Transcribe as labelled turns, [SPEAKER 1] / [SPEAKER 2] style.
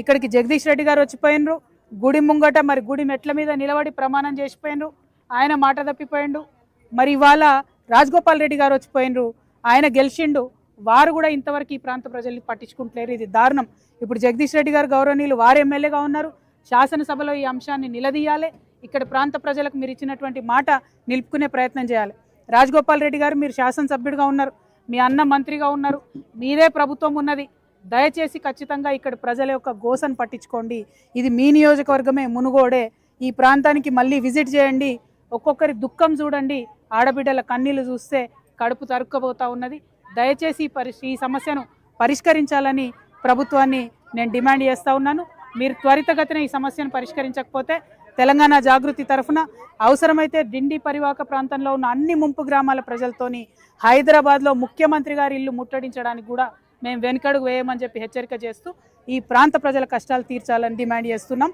[SPEAKER 1] ఇక్కడికి జగదీష్ రెడ్డి గారు వచ్చిపోయినరు. గుడి ముంగట మరి గుడి మెట్ల మీద నిలబడి ప్రమాణం చేసిపోయినరు. ఆయన మాట తప్పిపోయిండు. మరి ఇవాళ రాజగోపాల్ రెడ్డి గారు వచ్చిపోయినరు. ఆయన గెలిచిండు. వారు కూడా ఇంతవరకు ఈ ప్రాంత ప్రజల్ని పట్టించుకుంటలేరు. ఇది దారుణం. ఇప్పుడు జగదీష్ రెడ్డి గారు గౌరవనీయులు వారు ఎమ్మెల్యేగా ఉన్నారు. శాసనసభలో ఈ అంశాన్ని నిలదీయాలి. ఇక్కడ ప్రాంత ప్రజలకు మీరు ఇచ్చినటువంటి మాట నిలుపుకునే ప్రయత్నం చేయాలి. రాజగోపాల్ రెడ్డి గారు మీరు శాసనసభ్యుడిగా ఉన్నారు. మీ అన్న మంత్రిగా ఉన్నారు. మీరే ప్రభుత్వం ఉన్నది. దయచేసి ఖచ్చితంగా ఇక్కడ ప్రజల యొక్క గోసను పట్టించుకోండి. ఇది మీ నియోజకవర్గమే మునుగోడే. ఈ ప్రాంతానికి మళ్ళీ విజిట్ చేయండి. ఒక్కొక్కరి దుఃఖం చూడండి. ఆడబిడ్డల కన్నీళ్ళు చూస్తే కడుపు తరుక్కుపోతా ఉన్నది. దయచేసి ఈ పరి ఈ సమస్యను పరిష్కరించాలని ప్రభుత్వాన్ని నేను డిమాండ్ చేస్తూ ఉన్నాను. మీరు త్వరితగతిన ఈ సమస్యను పరిష్కరించకపోతే తెలంగాణ జాగృతి తరఫున అవసరమైతే డిండి పరివాహక ప్రాంతంలో ఉన్న అన్ని ముంపు గ్రామాల ప్రజలతోని హైదరాబాద్లో ముఖ్యమంత్రి గారి ఇల్లు ముట్టడించడానికి కూడా మేము వెనుకడుగు వేయమని చెప్పి హెచ్చరిక చేస్తూ ఈ ప్రాంత ప్రజల కష్టాలు తీర్చాలని డిమాండ్ చేస్తున్నాం.